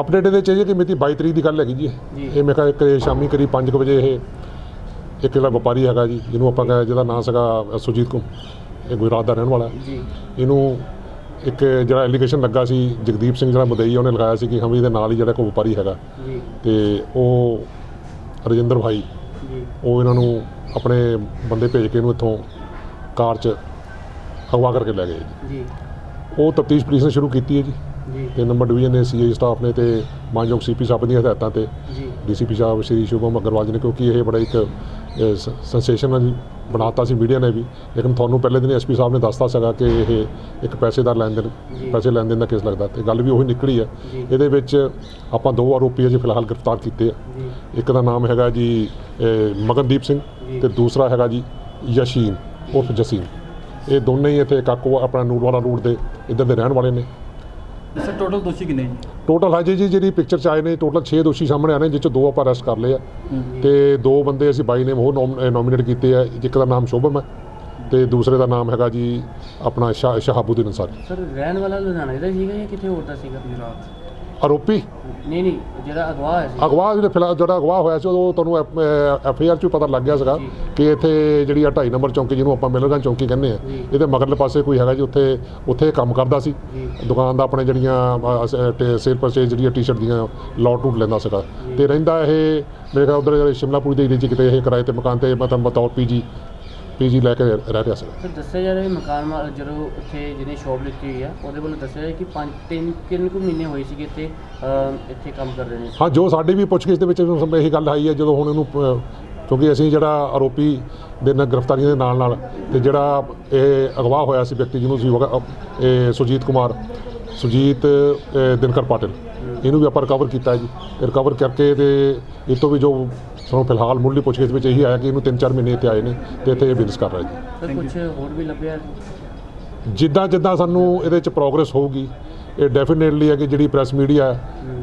Update ਇਹਦੇ ਚ ਇਹ ਹੈ ਕਿ ਮਿਤੀ 22 ਤਰੀਕ ਦੀ ਗੱਲ ਹੈਗੀ ਜੀ। ਇਹ। ਮੈਂ ਕਿਹਾ ਇੱਕ ਸ਼ਾਮੀ ਕਰੀਬ 5 ਵਜੇ ਇਹ ਇੱਕ ਜਿਹੜਾ ਵਪਾਰੀ ਹੈਗਾ ਜੀ ਜਿਹਨੂੰ ਆਪਾਂ ਕਹਿੰਦੇ ਜਿਹਦਾ ਨਾਮ ਸੀਗਾ ਸੁਜੀਤ ਕੁਮ ਇਹ ਗੁਜਰਾਤ ਦਾ ਰਹਿਣ ਵਾਲਾ। ਜੀ। ਇਹਨੂੰ ਇੱਕ ਜਿਹੜਾ ਐਲੀਗੇਸ਼ਨ ਲੱਗਾ ਸੀ ਜਗਦੀਪ ਸਿੰਘ ਜਿਹੜਾ ਮਦਈ ਉਹਨੇ ਲਗਾਇਆ ਸੀ ਕਿ ਹਮੀ ਦੇ ਨਾਲ ਹੀ ਜਿਹੜਾ ਕੋਈ ਵਪਾਰੀ ਹੈਗਾ। ਜੀ। ਤੇ ਉਹ ਰਜਿੰਦਰ ਭਾਈ ਜੀ। ਉਹ ਇਹਨਾਂ ਨੂੰ ਆਪਣੇ ਬੰਦੇ ਭੇਜ ਕੇ ਇਹਨੂੰ ਇੱਥੋਂ ਕਾਰ 'ਚ ਅਗਵਾ ਕਰਕੇ ਲੈ ਗਏ ਜੀ। ਉਹ ਤਫਤੀਸ਼ ਪੁਲਿਸ ਨੇ ਸ਼ੁਰੂ ਕੀਤੀ ਹੈ ਜੀ। ਤੇ ਨੰਬਰ ਡਿਵੀਜ਼ਨ ਨੇ ਸੀਆਈ ਸਟਾਫ ਨੇ ਤੇ ਮਾਨਯੋਗ ਸੀਪੀ ਸਾਹਿਬ ਦੀਆਂ ਹਦਾਇਤਾਂ ਤੇ ਜੀ। ਡੀਸੀਪੀ ਸਾਹਿਬ ਸ਼੍ਰੀ ਸ਼ੁਭਮ ਅਗਰਵਾਲ ਜੀ ਨੇ ਕਿਉਂਕਿ ਇਹ ਬੜਾ ਇੱਕ ਸੈਂਸੇਸ਼ਨਲ ਬਣਾਤਾ ਸੀ ਮੀਡੀਆ ਨੇ ਵੀ। ਲੇਕਿਨ ਤੁਹਾਨੂੰ ਪਹਿਲੇ ਦਿਨ ਐਸਪੀ ਸਾਹਿਬ ਨੇ ਦੱਸਤਾ ਸੀਗਾ ਕਿ ਇਹ ਇੱਕ ਪੈਸੇ ਦਾ ਲੈਣ ਦੇਣ। ਪੈਸੇ ਲੈਣ ਦੇਣ ਦਾ ਕੇਸ ਲੱਗਦਾ ਤੇ ਗੱਲ ਵੀ ਉਹੀ ਨਿਕਲੀ ਆ। ਜੀ। ਇਹਦੇ ਵਿੱਚ ਆਪਾਂ ਦੋ ਆਰੋਪੀ ਅਜੇ ਫਿਲਹਾਲ ਗ੍ਰਿਫਤਾਰ ਕੀਤੇ ਆ। ਇੱਕ ਦਾ ਨਾਮ ਹੈਗਾ ਜੀ ਮਗਨਦੀਪ ਸਿੰਘ। ਤੇ ਦੂਸਰਾ ਹੈਗਾ ਜੀ ਯਸ਼ੀਨ ਉਰਫ ਜਸੀਮ ਇਹ ਦੋਨੇ ਹੀ ਇੱਥੇ ਕਾਕੂ ਆਪਣਾ ਨੂਰਵਾਲਾ ਰੋਡ ਦੇ ਇੱਧਰ ਦੇ ਰਹਿਣ ਵਾਲੇ ਨੇ। ਸਰ ਟੋਟਲ ਦੋਸ਼ੀ ਕਿੰਨੇ ਜੀ? ਟੋਟਲ ਹਜੇ ਜੀ ਜਿਹੜੀ ਪਿਕਚਰ ਚ ਆਏ ਨੇ ਟੋਟਲ 6 ਦੋਸ਼ੀ ਸਾਹਮਣੇ ਆਏ ਨੇ ਜਿਸ ਚ ਦੋ ਆਪਾਂ ਅਰੈਸਟ ਕਰ ਲਏ ਆ। ਤੇ ਦੋ ਬੰਦੇ ਅਸੀਂ ਬਾਈ ਨੇਮ ਹੋਰ ਨੋਮੀਨੇਟ ਕੀਤੇ ਆ ਇੱਕ ਦਾ ਨਾਮ ਸ਼ੁਭਮ ਹੈ ਤੇ ਦੂਸਰੇ ਦਾ ਨਾਮ ਹੈਗਾ ਜੀ ਆਪਣਾ ਸ਼ਹਾਬੁਦੀਨ ਅੰਸਾਰੀ ਸਰ ਰਹਿਣ ਵਾਲਾ ਲੁਧਿਆਣਾ ਦਾ ਸੀਗਾ ਜਾਂ ਕਿਤੇ ਹੋਰ ਦਾ ਸੀਗਾ? ਗੁਜਰਾਤ। ਆਰੋਪੀ ਨਹੀਂ ਨਹੀਂ ਜਿਹੜਾ ਅਗਵਾ ਸੀ ਅਗਵਾ ਜਿਹੜੇ ਫਿਲਹਾਲ ਜਿਹੜਾ ਅਗਵਾ ਹੋਇਆ ਸੀ ਉਦੋਂ ਤੁਹਾਨੂੰ ਐਫ ਆਈ ਆਰ ਚ ਪਤਾ ਲੱਗ ਗਿਆ ਸੀਗਾ। ਕਿ ਇੱਥੇ ਜਿਹੜੀ ਆ 2.5 ਨੰਬਰ ਚੌਂਕੀ ਜਿਹਨੂੰ ਆਪਾਂ ਮਿਲਰਗੰਜ ਚੌਂਕੀ ਕਹਿੰਦੇ ਆ। ਇਹਦੇ ਮਗਰਲੇ ਪਾਸੇ ਕੋਈ ਹੈਗਾ ਜੀ ਉੱਥੇ ਉੱਥੇ ਕੰਮ ਕਰਦਾ ਸੀ। ਦੁਕਾਨ ਦਾ ਆਪਣੇ ਜਿਹੜੀਆਂ ਸੇਲ ਪਰਚੇਜ ਜਿਹੜੀਆਂ ਟੀ-ਸ਼ਰਟ ਦੀਆਂ ਲੋਟ ਟੂਟ ਲੈਂਦਾ ਸੀਗਾ। ਤੇ ਰਹਿੰਦਾ ਇਹ ਮੇਰੇ ਖਿਆਲ ਉਧਰ ਸ਼ਿਮਲਾਪੁਰੀ ਦੇ ਏਰੀਏ 'ਚ ਕਿਤੇ ਇਹ ਕਿਰਾਏ ਤੇ ਮਕਾਨ ਤੇ ਮਤਲਬ ਬਤੌਰ ਪੀਜੀ ਪੀਜੀ ਲੈ ਕੇ ਰਹਿ ਰਿਹਾ ਸੀਗਾ ਸਰ ਦੱਸਿਆ ਜਾ ਰਿਹਾ ਵੀ ਮਕਾਨ ਮਾਲ ਜਦੋਂ ਉੱਥੇ ਜਿਹਨੇ ਸ਼ੌਪ ਲਿੱਤੀ ਹੋਈ ਆ ਉਹਦੇ ਵੱਲੋਂ ਦੱਸਿਆ ਜਾ ਕਿ ਪੰਜ ਤਿੰਨ ਕਿੰਨ ਕੁ ਮਹੀਨੇ ਹੋਏ ਸੀਗੇ ਇੱਥੇ ਅਹ, ਇੱਥੇ ਕੰਮ ਕਰ ਰਹੇ ਨੇ। ਹਾਂ ਜੋ ਸਾਡੀ ਵੀ ਪੁੱਛਗਿੱਛ ਦੇ ਵਿੱਚ ਇਹੀ ਗੱਲ ਆਈ ਹੈ ਜਦੋਂ ਹੁਣ ਇਹਨੂੰ ਅਹ, ਕਿਉਂਕਿ ਅਸੀਂ ਜਿਹੜਾ ਆਰੋਪੀ ਦੇ ਨਾਲ ਗ੍ਰਿਫਤਾਰੀਆਂ ਦੇ ਨਾਲ ਨਾਲ ਤੇ ਜਿਹੜਾ ਇਹ ਅਗਵਾ ਹੋਇਆ ਸੀ ਵਿਅਕਤੀ ਜਿਹਨੂੰ ਸੀ ਇਹ ਸੁਜੀਤ ਕੁਮਾਰ ਸੁਜੀਤ ਅਹ, ਦਿਨਕਰ ਪਾਟਿਲ। ਇਹਨੂੰ ਵੀ ਆਪਾਂ ਰਿਕਵਰ ਕੀਤਾ ਹੈ ਜੀ। ਰਿਕਵਰ ਕਰਕੇ ਤੇ ਇਹ ਤੋਂ ਵੀ ਜੋ ਸਾਨੂੰ ਫਿਲਹਾਲ ਮੁੱਢਲੀ ਪੁੱਛਗਿੱਛ ਵਿੱਚ ਇਹੀ ਆਇਆ ਕਿ ਇਹਨੂੰ 3-4 ਮਹੀਨੇ ਇੱਥੇ ਆਏ ਨੇ ਤੇ ਇੱਥੇ ਇਹ ਬਿਜ਼ਨਸ ਕਰ ਰਿਹਾ ਜੀ ਸਰ ਕੁਝ ਹੋਰ ਵੀ ਲੱਭਿਆ? ਜਿੱਦਾਂ ਜਿੱਦਾਂ ਸਾਨੂੰ ਇਹਦੇ ਚ ਪ੍ਰੋਗਰੈਸ ਹੋਊਗੀ ਇਹ ਡੈਫੀਨੇਟਲੀ ਹੈ ਕਿ ਜਿਹੜੀ ਪ੍ਰੈਸ ਮੀਡੀਆ ਹੈ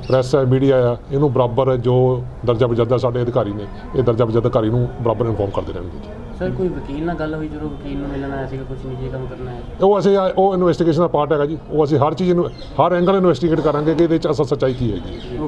ਪ੍ਰੈਸ ਹੈ ਮੀਡੀਆ ਆ ਇਹਨੂੰ ਬਰਾਬਰ ਜੋ ਦਰਜਾ ਬਜਦਾ ਸਾਡੇ ਅਧਿਕਾਰੀ ਨੇ ਇਹ ਦਰਜਾ ਬਜਦਾ ਅਧਿਕਾਰੀ ਨੂੰ ਬਰਾਬਰ ਇਨਫੋਰਮ ਕਰਦੇ ਰਹਿਣਗੇ ਜੀ। ਸਰ, ਕੋਈ ਵਕੀਲ ਨਾਲ ਗੱਲ ਹੋਈ ਜਦੋਂ ਵਕੀਲ ਨੂੰ ਮਿਲਣ ਆਇਆ ਸੀਗਾ ਕੁਝ ਨਿੱਜੀ ਕੰਮ ਕਰਨਾ ਹੈ ਉਹ ਅਸੀਂ, ਉਹ ਇਨਵੈਸਟੀਗੇਸ਼ਨ ਦਾ ਪਾਰਟ ਹੈਗਾ ਜੀ। ਉਹ ਅਸੀਂ ਹਰ ਚੀਜ਼ ਨੂੰ, ਹਰ ਐਂਗਲ ਇਨਵੈਸਟੀਗੇਟ ਕਰਾਂਗੇ ਕਿ ਇਹਦੇ ਚ ਅਸਲ ਸੱਚਾਈ ਕੀ ਹੈਗੀ ਹੈ।